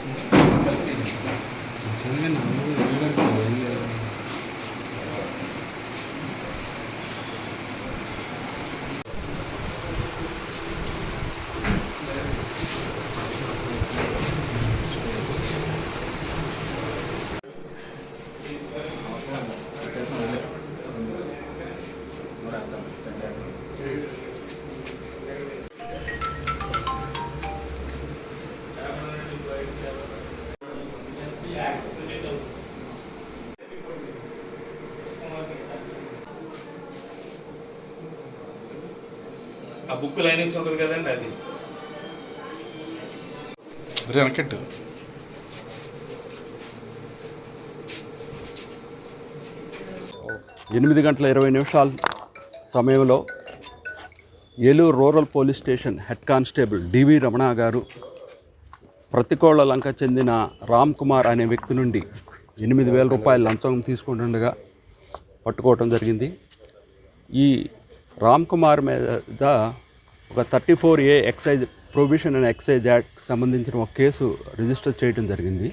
see. ఆ book linings ఉంటుంది కదండి అది. వెనకట్టు ఎనిమిది గంటల ఇరవై నిమిషాల సమయంలో Eluru rural police station head constable D V Ramana garu Prathikolla Lanka చెందిన రామ్ కుమార్ అనే వ్యక్తి నుండి ఎనిమిది వేల రూపాయల లంచం తీసుకుంటుండగా పట్టుకోవటం జరిగింది. ఈ రామ్ కుమార్ మీద ఒక thirty four A excise provision and excise act సంబంధించిన ఒక కేసు రిజిస్టర్ చేయడం జరిగింది.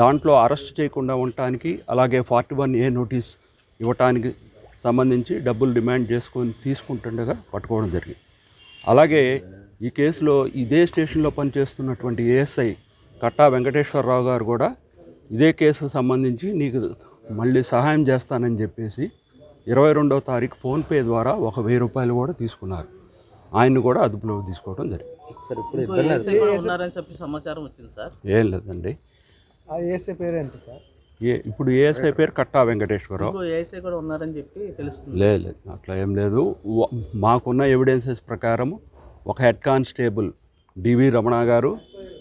దాంట్లో అరెస్ట్ చేయకుండా ఉండటానికి అలాగే ఫార్టీ వన్ ఏ నోటీస్ ఇవ్వటానికి సంబంధించి డబ్బులు డిమాండ్ చేసుకొని తీసుకుంటుండగా పట్టుకోవడం జరిగింది. అలాగే ఈ కేసులో ఇదే స్టేషన్లో పనిచేస్తున్నటువంటి ఏఎస్ఐ కట్టా వెంకటేశ్వరరావు గారు కూడా ఇదే కేసుకు సంబంధించి నీకు మళ్ళీ సహాయం చేస్తానని చెప్పేసి ఇరవై రెండవ తారీఖు ఫోన్పే ద్వారా ఒక వెయ్యి రూపాయలు కూడా తీసుకున్నారు. ఆయన్ని కూడా అదుపులో తీసుకోవడం జరిగింది. సమాచారం వచ్చింది సార్. ఏం లేదండి. సార్? ఏ ఇప్పుడు ఏఎస్ఐ పేరు కట్టా వెంకటేశ్వరరావు. ఏసై కూడా ఉన్నారని చెప్పి తెలుస్తుంది. లేదు లేదు అట్లా ఏం లేదు. వ- మాకున్న ఎవిడెన్సెస్ ప్రకారం ఒక హెడ్ కానిస్టేబుల్ డివి రమణ గారు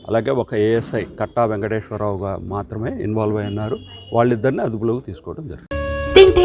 అలాగే ఒక ఏఎస్ఐ కట్టా వెంకటేశ్వరరావు గారు మాత్రమే ఇన్వాల్వ్ అయి ఉన్నారు. వాళ్ళిద్దరిని అదుపులోకి తీసుకోవడం జరిగింది